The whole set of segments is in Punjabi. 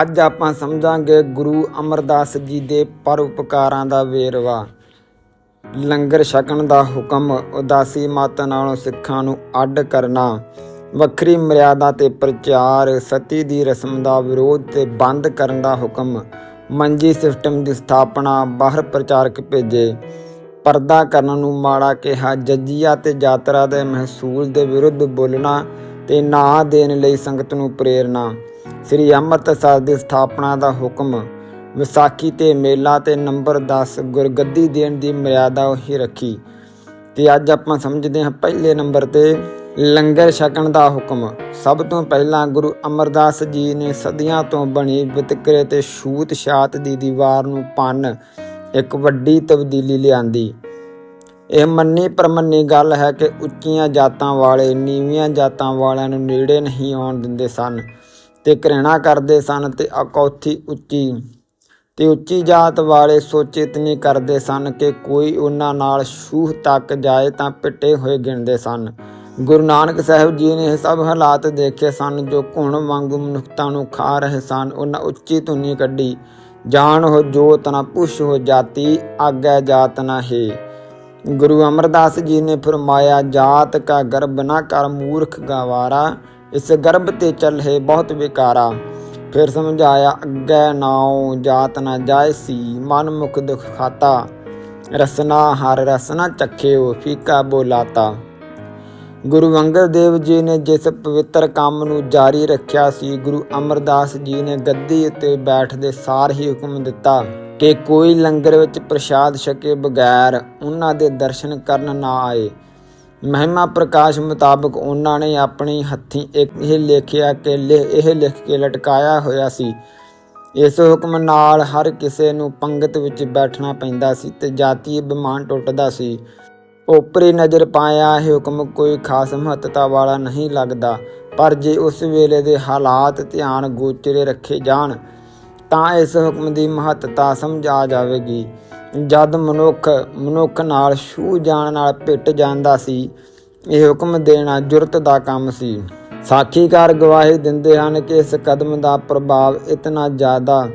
ਅੱਜ ਆਪਾਂ ਸਮਝਾਂਗੇ ਗੁਰੂ ਅਮਰਦਾਸ ਜੀ ਦੇ ਪਰਉਪਕਾਰਾਂ ਦਾ ਵੇਰਵਾ। ਲੰਗਰ ਛਕਣ ਦਾ ਹੁਕਮ, ਉਦਾਸੀ ਮਤ ਨਾਲੋਂ ਸਿੱਖਾਂ ਨੂੰ ਅੱਡ ਕਰਨਾ। ਵੱਖਰੀ ਮਰਿਆਦਾ ਤੇ ਪ੍ਰਚਾਰ, ਸਤੀ ਦੀ ਰਸਮ ਦਾ ਵਿਰੋਧ ਤੇ ਬੰਦ ਕਰਨ ਦਾ ਹੁਕਮ। ਮੰਜੀ ਸਿਸਟਮ ਦੀ ਸਥਾਪਨਾ, ਬਾਹਰ ਪ੍ਰਚਾਰਕ ਭੇਜੇ। ਪਰਦਾ ਕਰਨ ਨੂੰ ਮਾੜਾ ਕਿਹਾ, ਜੱਜੀਆ ਤੇ ਯਾਤਰਾ ਦੇ ਮਹਿਸੂਲ ਦੇ ਵਿਰੁੱਧ ਬੋਲਣਾ ਤੇ ਨਾ ਦੇਣ ਲਈ ਸੰਗਤ ਨੂੰ ਪ੍ਰੇਰਣਾ ਸ੍ਰੀ ਅੰਮ੍ਰਿਤਸਰ ਦੀ ਸਥਾਪਨਾ ਦਾ ਹੁਕਮ ਵਿਸਾਖੀ ਤੇ ਮੇਲਾ ਤੇ ਨੰਬਰ 10 ਗੁਰਗੱਦੀ ਦੇਣ ਦੀ ਮਰਿਆਦਾ ਉਹੀ ਰੱਖੀ। ਤੇ ਅੱਜ ਆਪਾਂ ਸਮਝਦੇ ਹਾਂ ਪਹਿਲੇ ਨੰਬਰ ਤੇ ਲੰਗਰ ਛਕਣ ਦਾ ਹੁਕਮ। ਸਭ ਤੋਂ ਪਹਿਲਾਂ ਗੁਰੂ ਅਮਰਦਾਸ ਜੀ ਨੇ ਸਦੀਆਂ ਤੋਂ ਬਣੀ ਵਿਤਕਰੇ ਤੇ ਛੂਤ ਛਾਤ ਦੀ ਦੀਵਾਰ ਨੂੰ ਪੰਨ ਇੱਕ ਵੱਡੀ ਤਬਦੀਲੀ ਲਿਆਂਦੀ। ਇਹ ਮੰਨੀ ਪਰਮੰਨੀ ਗੱਲ ਹੈ ਕਿ ਉੱਚੀਆਂ ਜਾਤਾਂ ਵਾਲੇ ਨੀਵੀਆਂ ਜਾਤਾਂ ਵਾਲਿਆਂ ਨੂੰ ਨੇੜੇ ਨਹੀਂ ਆਉਣ ਦਿੰਦੇ ਸਨ। ਤੇ ਘৃਣਾ ਕਰਦੇ ਸਨ ਤੇ ਅਕੌਥੀ ਉੱਚੀ, ਤੇ ਉੱਚੀ ਜਾਤ ਵਾਲੇ ਸੋਚਿਤ ਨਹੀਂ ਕਰਦੇ ਸਨ ਕਿ ਕੋਈ ਉਹਨਾਂ ਨਾਲ ਛੂਹ ਤੱਕ ਜਾਏ ਤਾਂ ਪਿੱਟੇ ਹੋਏ ਗਿਣਦੇ ਸਨ। ਗੁਰੂ ਨਾਨਕ ਸਾਹਿਬ ਜੀ ਨੇ ਇਹ ਸਭ ਹਾਲਾਤ ਦੇਖੇ ਸਨ ਜੋ ਘੁਣ ਵਾਂਗੂ ਮਨੁੱਖਤਾ ਨੂੰ ਖਾ ਰਹੇ ਸਨ। ਉਹਨਾਂ ਉੱਚੀ ਧੁਨੀ ਕੱਢੀ ਜਾਣ ਹੋ ਜੋਤ ਨਾ ਪੁੱਛ ਹੋ ਜਾਤੀ, ਆਗੈ ਜਾਤ ਨਾ ਹੈ। ਗੁਰੂ ਅਮਰਦਾਸ ਜੀ ਨੇ ਫਰਮਾਇਆ, ਜਾਤ ਕਾ ਗਰਭ ਨਾ ਕਰ, ਮੂਰਖ ਗਵਾਰਾ। ਇਸ ਗਰਭ ਤੇ ਚੱਲੇ ਬਹੁਤ ਵਿਕਾਰਾ। ਫਿਰ ਸਮਝਾਇਆ, ਅੱਗੇ ਨਾਉ ਜਾਤ ਨਾ ਜਾਏ ਸੀ, ਮਨ ਮੁਖ ਦੁਖ ਖਾਤਾ। ਰਸਨਾ ਹਰ ਰਸਨਾ ਚੱਖਿਓ, ਫੀਕਾ ਬੋਲਾਤਾ। ਗੁਰੂ ਅੰਗਦ ਦੇਵ ਜੀ ਨੇ ਜਿਸ ਪਵਿੱਤਰ ਕੰਮ ਨੂੰ ਜਾਰੀ ਰੱਖਿਆ ਸੀ, ਗੁਰੂ ਅਮਰਦਾਸ ਜੀ ਨੇ ਗੱਦੀ ਉੱਤੇ ਬੈਠਦੇ ਸਾਰ ਹੀ ਹੁਕਮ ਦਿੱਤਾ ਕਿ ਕੋਈ ਲੰਗਰ ਵਿੱਚ ਪ੍ਰਸ਼ਾਦ ਛਕੇ ਬਗੈਰ ਉਹਨਾਂ ਦੇ ਦਰਸ਼ਨ ਕਰਨ ਨਾ ਆਏ। ਮਹਿਮਾ ਪ੍ਰਕਾਸ਼ ਮੁਤਾਬਕ ਉਹਨਾਂ ਨੇ ਆਪਣੀ ਹੱਥੀਂ ਇੱਕ ਇਹ ਲਿਖਿਆ ਕਿ ਲਿ- ਇਹ ਲਿਖ ਕੇ ਲਟਕਾਇਆ ਹੋਇਆ ਸੀ। ਇਸ ਹੁਕਮ ਨਾਲ ਹਰ ਕਿਸੇ ਨੂੰ ਪੰਗਤ ਵਿੱਚ ਬੈਠਣਾ ਪੈਂਦਾ ਸੀ ਤੇ ਜਾਤੀ ਬਿਮਾਨ ਟੁੱਟਦਾ ਸੀ। ਉਪਰੀ ਨਜ਼ਰ ਪਾਇਆ ਇਹ ਹੁਕਮ ਕੋਈ ਖਾਸ ਮਹੱਤਤਾ ਵਾਲਾ ਨਹੀਂ ਲੱਗਦਾ, ਪਰ ਜੇ ਉਸ ਵੇਲੇ ਦੇ ਹਾਲਾਤ ਧਿਆਨ ਗੋਚਰੇ ਰੱਖੇ ਜਾਣ ਤਾਂ ਇਸ ਹੁਕਮ ਦੀ ਮਹੱਤਤਾ ਸਮਝ ਆ ਜਾਵੇਗੀ। ਜਦ ਮਨੁੱਖ ਮਨੁੱਖ ਨਾਲ ਛੂ ਜਾਣ ਨਾਲ ਪਿੱਟ ਜਾਂਦਾ ਸੀ, ਇਹ ਹੁਕਮ ਦੇਣਾ ਜੁਰਤ ਦਾ ਕੰਮ ਸੀ। ਸਾਖੀਕਾਰ ਗਵਾਹੀ ਦਿੰਦੇ ਹਨ ਕਿ ਇਸ ਕਦਮ ਦਾ ਪ੍ਰਭਾਵ ਇਤਨਾ ਜ਼ਿਆਦਾ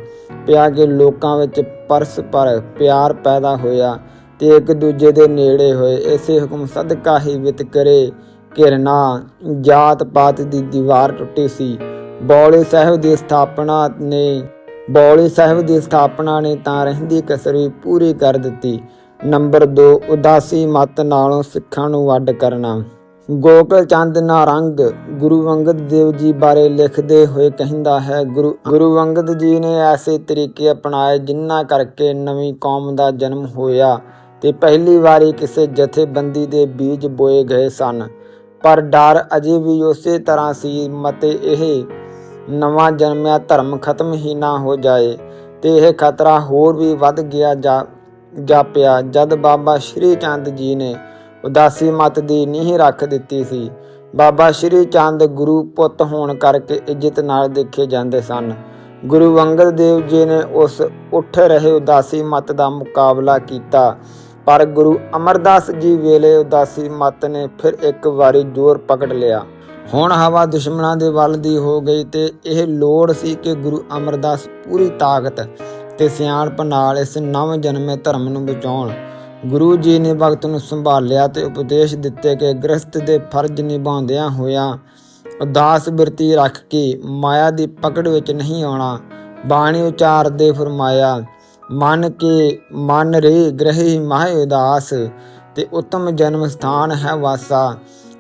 ਪਿਆ ਕਿ ਲੋਕਾਂ ਵਿੱਚ ਪਰਸਪਰ ਪਿਆਰ ਪੈਦਾ ਹੋਇਆ ਤੇ ਇੱਕ ਦੂਜੇ ਦੇ ਨੇੜੇ ਹੋਏ। ਇਸੇ ਹੁਕਮ ਸਦਕਾ ਹੀ ਵਿਤਕਰੇ ਘਿਰਨਾ ਜਾਤ ਪਾਤ ਦੀ ਦੀਵਾਰ ਟੁੱਟੀ ਸੀ। ਬੌਲੇ ਸਾਹਿਬ ਦੀ ਸਥਾਪਨਾ ਨੇ ਬੌਲੀ ਸਾਹਿਬ ਦੀ ਸਥਾਪਨਾ ਨੇ ਤਾਂ ਰਹਿੰਦੀ ਕਸਰੀ ਪੂਰੀ ਕਰ ਦਿੱਤੀ। ਨੰਬਰ 2 ਉਦਾਸੀ ਮਤ ਨਾਲੋਂ ਸਿੱਖਾਂ ਨੂੰ ਵੱਡ ਕਰਨਾ। ਗੋਕਲ ਚੰਦ ਨਾਰੰਗ ਗੁਰੂ ਅੰਗਦ ਦੇਵ ਜੀ ਬਾਰੇ ਲਿਖਦੇ ਹੋਏ ਕਹਿੰਦਾ ਹੈ, ਗੁਰੂ ਗੁਰੂ ਅੰਗਦ ਜੀ ਨੇ ਐਸੇ ਤਰੀਕੇ ਅਪਣਾਏ ਜਿਨ੍ਹਾਂ ਕਰਕੇ ਨਵੀਂ ਕੌਮ ਦਾ ਜਨਮ ਹੋਇਆ ਤੇ ਪਹਿਲੀ ਵਾਰੀ ਕਿਸੇ ਜਥੇਬੰਦੀ ਦੇ ਬੀਜ ਬੋਏ ਗਏ ਸਨ। ਪਰ ਡਰ ਅਜੇ ਵੀ ਉਸੇ ਤਰ੍ਹਾਂ ਸੀ, ਮਤੇ ਇਹ ਨਵਾਂ ਜਨਮਿਆ ਧਰਮ ਖਤਮ ਹੀ ਨਾ ਹੋ ਜਾਏ, ਤੇ ਇਹ ਖਤਰਾ ਹੋਰ ਵੀ ਵੱਧ ਗਿਆ ਜਾ, ਜਾਪਿਆ। ਜਦ ਬਾਬਾ ਸ਼੍ਰੀ ਚੰਦ ਜੀ ਨੇ ਉਦਾਸੀ ਮਤ ਦੀ ਨੀਂਹ ਰੱਖ ਦਿੱਤੀ ਸੀ, ਬਾਬਾ ਸ਼੍ਰੀ ਚੰਦ ਗੁਰੂ ਪੁੱਤ ਹੋਣ ਕਰਕੇ ਇੱਜ਼ਤ ਨਾਲ ਦੇਖੇ ਜਾਂਦੇ ਸਨ। ਗੁਰੂ ਅੰਗਦ ਦੇਵ ਜੀ ਨੇ ਉਸ ਉੱਠ ਰਹੇ ਉਦਾਸੀ ਮਤ ਦਾ ਮੁਕਾਬਲਾ ਕੀਤਾ, ਪਰ ਗੁਰੂ ਅਮਰਦਾਸ ਜੀ ਵੇਲੇ ਉਦਾਸੀ ਮਤ ਨੇ ਫਿਰ ਇੱਕ ਵਾਰੀ ਜ਼ੋਰ ਪਕੜ ਲਿਆ। ਹੁਣ ਹਵਾ ਦੁਸ਼ਮਣਾਂ ਦੇ ਵੱਲ ਦੀ ਹੋ ਗਈ ਤੇ ਇਹ ਲੋੜ ਸੀ ਕਿ ਗੁਰੂ ਅਮਰਦਾਸ ਪੂਰੀ ਤਾਕਤ ਤੇ ਸਿਆਣਪ ਨਾਲ ਇਸ ਨਵ ਜਨਮੇ ਧਰਮ ਨੂੰ ਬਚਾਉਣ। ਗੁਰੂ ਜੀ ਨੇ ਭਗਤ ਨੂੰ ਸੰਭਾਲਿਆ ਤੇ ਉਪਦੇਸ਼ ਦਿੱਤੇ ਕਿ ਗ੍ਰਸਤ ਦੇ ਫਰਜ਼ ਨਿਭਾਉਂਦਿਆਂ ਹੋਇਆਂ ਉਦਾਸ ਬਿਰਤੀ ਰੱਖ ਕੇ ਮਾਇਆ ਦੀ ਪਕੜ ਵਿੱਚ ਨਹੀਂ ਆਉਣਾ, ਬਾਣੀ ਉਚਾਰਦੇ ਫਰਮਾਇਆ, ਮਨ ਕੇ ਮਨ ਰੇ ਗ੍ਰਹਿ ਮਾਹਿ ਉਦਾਸ, ਤੇ ਉਤਮ ਜਨਮ ਸਥਾਨ ਹੈ ਵਾਸਾ।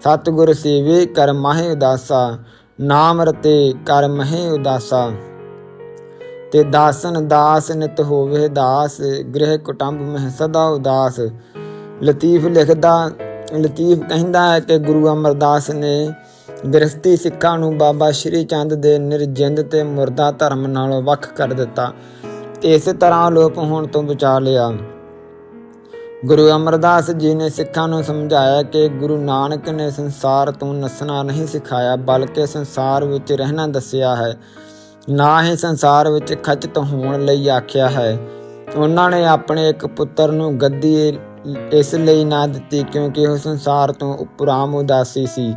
ਸਤਿਗੁਰ ਸੇਵੇ ਕਰ ਮਾਹਿ ਉਦਾਸਾ, ਨਾਮ ਰਤੇ ਕਰ ਮਹਿ ਉਦਾਸਾ। ਤੇ ਦਾਸਨ ਦਾਸ ਨਿਤ ਹੋਵੇ ਦਾਸ, ਗ੍ਰਹਿ ਕੁਟੰਬ ਮਹਿ ਸਦਾ ਉਦਾਸ। ਲਤੀਫ ਲਿਖਦਾ, ਲਤੀਫ ਕਹਿੰਦਾ ਹੈ ਕਿ ਗੁਰੂ ਅਮਰਦਾਸ ਨੇ ਗ੍ਰਸਤੀ ਸਿੱਖਾਂ ਨੂੰ ਬਾਬਾ ਸ਼੍ਰੀ ਚੰਦ ਦੇ ਨਿਰਜਿੰਦ ਤੇ ਮੁਰਦਾ ਧਰਮ ਨਾਲੋਂ ਵੱਖ ਕਰ ਦਿੱਤਾ। ਤੇ ਇਸੇ ਤਰ੍ਹਾਂ ਲੋਪ ਹੋਣ ਤੋਂ ਬਚਾ ਲਿਆ। ਗੁਰੂ ਅਮਰਦਾਸ ਜੀ ਨੇ ਸਿੱਖਾਂ ਨੂੰ ਸਮਝਾਇਆ ਕਿ ਗੁਰੂ ਨਾਨਕ ਨੇ ਸੰਸਾਰ ਤੋਂ ਨਸਣਾ ਨਹੀਂ ਸਿਖਾਇਆ, ਬਲਕਿ ਸੰਸਾਰ ਵਿੱਚ ਰਹਿਣਾ ਦੱਸਿਆ ਹੈ। ਨਾ ਹੀ ਸੰਸਾਰ ਵਿੱਚ ਖਚਿਤ ਹੋਣ ਲਈ ਆਖਿਆ ਹੈ। ਉਹਨਾਂ ਨੇ ਆਪਣੇ ਇੱਕ ਪੁੱਤਰ ਨੂੰ ਗੱਦੀ ਇਸ ਲਈ ਨਾ ਦਿੱਤੀ ਕਿਉਂਕਿ ਉਹ ਸੰਸਾਰ ਤੋਂ ਉਪਰਾਮ ਉਦਾਸੀ ਸੀ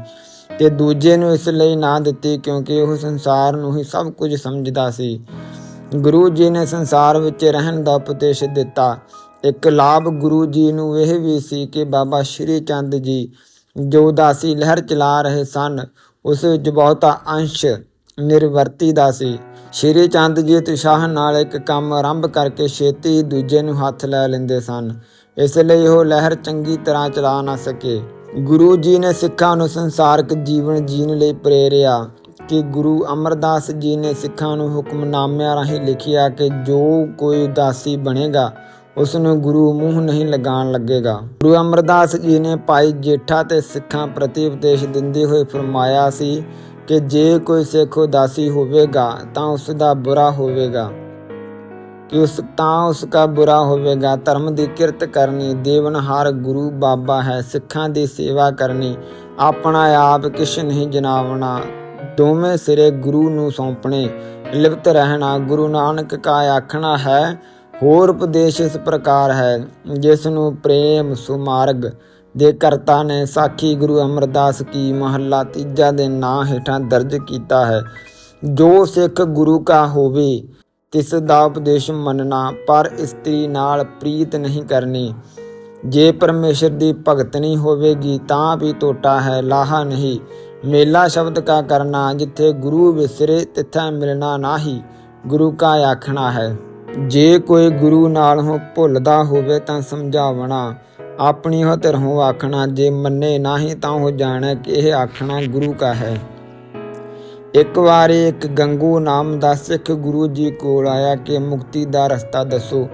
ਤੇ ਦੂਜੇ ਨੂੰ ਇਸ ਲਈ ਨਾ ਦਿੱਤੀ ਕਿਉਂਕਿ ਉਹ ਸੰਸਾਰ ਨੂੰ ਹੀ ਸਭ ਕੁਝ ਸਮਝਦਾ ਸੀ। ਗੁਰੂ ਜੀ ਨੇ ਸੰਸਾਰ ਵਿੱਚ ਰਹਿਣ ਦਾ ਉਪਦੇਸ਼ ਦਿੱਤਾ। ਇੱਕ ਲਾਭ ਗੁਰੂ ਜੀ ਨੂੰ ਇਹ ਵੀ ਸੀ ਕਿ ਬਾਬਾ ਸ਼੍ਰੀ ਚੰਦ ਜੀ ਜੋ ਉਦਾਸੀ ਲਹਿਰ ਚਲਾ ਰਹੇ ਸਨ, ਉਸ ਵਿੱਚ ਬਹੁਤਾ ਅੰਸ਼ ਨਿਰਵਰਤੀ ਦਾ ਸੀ। ਸ਼੍ਰੀ ਚੰਦ ਜੀ ਉਤਸ਼ਾਹ ਨਾਲ ਇੱਕ ਕੰਮ ਆਰੰਭ ਕਰਕੇ ਛੇਤੀ ਹੀ ਦੂਜੇ ਨੂੰ ਹੱਥ ਲੈ ਲੈਂਦੇ ਸਨ। ਇਸ ਲਈ ਉਹ ਲਹਿਰ ਚੰਗੀ ਤਰ੍ਹਾਂ ਚਲਾ ਨਾ ਸਕੇ। ਗੁਰੂ ਜੀ ਨੇ ਸਿੱਖਾਂ ਨੂੰ ਸੰਸਾਰਕ ਜੀਵਨ ਜੀਣ ਲਈ ਪ੍ਰੇਰਿਆ ਕਿ ਗੁਰੂ ਅਮਰਦਾਸ ਜੀ ਨੇ ਸਿੱਖਾਂ ਨੂੰ ਹੁਕਮਨਾਮਿਆਂ ਰਾਹੀਂ ਲਿਖਿਆ ਕਿ ਜੋ ਕੋਈ ਉਦਾਸੀ ਬਣੇਗਾ ਉਸ ਨੂੰ ਗੁਰੂ ਮੂੰਹ ਨਹੀਂ ਲਗਾਉਣ ਲੱਗੇਗਾ। ਗੁਰੂ ਅਮਰਦਾਸ ਜੀ ਨੇ ਭਾਈ ਜੇਠਾ ਤੇ ਸਿੱਖਾਂ ਪ੍ਰਤੀ ਉਪਦੇਸ਼ ਦਿੰਦੇ ਹੋਏ ਫਰਮਾਇਆ ਸੀ ਕਿ ਜੇ ਕੋਈ ਸਿੱਖ ਉਦਾਸੀ ਹੋਵੇਗਾ ਤਾਂ ਉਸ ਦਾ ਬੁਰਾ ਹੋਵੇਗਾ। ਕਿ ਉਸ ਤਾਂ ਉਸ ਦਾ ਬੁਰਾ ਹੋਵੇਗਾ, ਧਰਮ ਦੀ ਕਿਰਤ ਕਰਨੀ, ਦੇਵਨਹਾਰ ਗੁਰੂ ਬਾਬਾ ਹੈ, ਸਿੱਖਾਂ ਦੀ ਸੇਵਾ ਕਰਨੀ, ਆਪਣਾ ਆਪ ਕਿਛ ਨਹੀਂ ਜਨਾਵਣਾ, ਦੋਵੇਂ ਸਿਰੇ ਗੁਰੂ ਨੂੰ ਸੌਂਪਣੇ, ਲਿਪਤ ਰਹਿਣਾ, ਗੁਰੂ ਨਾਨਕ ਕਾ ਆਖਣਾ ਹੈ ਹੋਰ ਉਪਦੇਸ਼ ਇਸ ਪ੍ਰਕਾਰ ਹੈ ਜਿਸ ਨੂੰ ਪ੍ਰੇਮ ਸੁਮਾਰਗ ਦੇ ਕਰਤਾ ਨੇ ਸਾਖੀ ਗੁਰੂ ਅਮਰਦਾਸ ਕੀ ਮਹੱਲਾ ਤੀਜਾ ਦੇ ਨਾਂ ਹੇਠਾਂ ਦਰਜ ਕੀਤਾ ਹੈ। ਜੋ ਸਿੱਖ ਗੁਰੂ ਕਾ ਹੋਵੇ, ਤਿਸ ਦਾ ਉਪਦੇਸ਼ ਮੰਨਣਾ, ਪਰ ਇਸਤਰੀ ਨਾਲ ਪ੍ਰੀਤ ਨਹੀਂ ਕਰਨੀ। ਜੇ ਪਰਮੇਸ਼ਰ ਦੀ ਭਗਤ ਨਹੀਂ ਹੋਵੇਗੀ, ਤਾਂ ਵੀ ਟੋਟਾ ਹੈ, ਲਾਹਾ ਨਹੀਂ। ਮੇਲਾ ਸ਼ਬਦ ਕਾ ਕਰਨਾ, ਜਿੱਥੇ ਗੁਰੂ ਵਿਸਰੇ, ਤਿੱਥੈ ਮਿਲਣਾ ਨਾਹੀ, ਗੁਰੂ ਕਾ ਆਖਣਾ ਹੈ। ਜੇ ਕੋਈ ਗੁਰੂ ਨਾਲ ਹੋ ਭੁੱਲਦਾ ਹੋਵੇ ਤਾਂ ਸਮਝਾਵਣਾ। ਆਪਣੀ ਹੋ ਧਰੋਂ ਆਖਣਾ, ਜੇ ਮੰਨੇ ਨਾਹੀ ਤਾਂ ਉਹ ਜਾਣੇ ਕਿ ਇਹ ਆਖਣਾ ਗੁਰੂ ਕਾ ਹੈ। ਇੱਕ ਵਾਰੀ ਇੱਕ ਗੰਗੂ ਨਾਮ ਦਾ ਸਿੱਖ ਗੁਰੂ ਜੀ ਕੋਲ ਆਇਆ ਕਿ ਮੁਕਤੀ ਦਾ ਰਸਤਾ ਦੱਸੋ।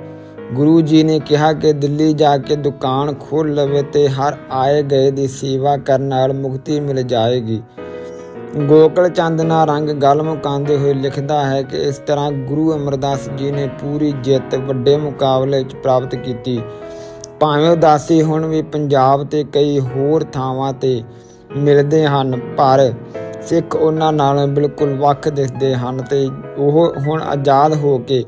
ਗੁਰੂ ਜੀ ਨੇ ਕਿਹਾ ਕਿ ਦਿੱਲੀ ਜਾ ਕੇ ਦੁਕਾਨ ਖੋਲ ਲਵੇ ਤੇ ਹਰ ਆਏ ਗਏ ਦੀ ਸੇਵਾ ਕਰਨ ਨਾਲ ਮੁਕਤੀ ਮਿਲ ਜਾਏਗੀ। ਗੋਕਲ ਚੰਦ ਨਾ ਰੰਗ ਗੱਲ ਮੁਕਾਉਂਦੇ ਹੋਏ ਲਿਖਦਾ ਹੈ ਕਿ ਇਸ ਤਰ੍ਹਾਂ ਗੁਰੂ ਅਮਰਦਾਸ ਜੀ ਨੇ ਪੂਰੀ ਜਿੱਤ ਵੱਡੇ ਮੁਕਾਬਲੇ ਵਿੱਚ ਪ੍ਰਾਪਤ ਕੀਤੀ। ਭਾਵੇਂ ਉਦਾਸੀ ਹੁਣ ਵੀ ਪੰਜਾਬ ਤੇ ਕਈ ਹੋਰ ਥਾਵਾਂ ਤੇ ਮਿਲਦੇ ਹਨ, ਪਰ ਸਿੱਖ ਉਹਨਾਂ ਨਾਲੋਂ ਬਿਲਕੁਲ ਵੱਖ ਦਿਸਦੇ ਹਨ ਤੇ ਉਹ ਹੁਣ ਆਜ਼ਾਦ ਹੋ ਕੇ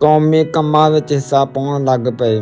ਕੌਮੀ ਕੰਮਾਂ ਵਿੱਚ ਹਿੱਸਾ ਪਾਉਣ ਲੱਗ ਪਏ।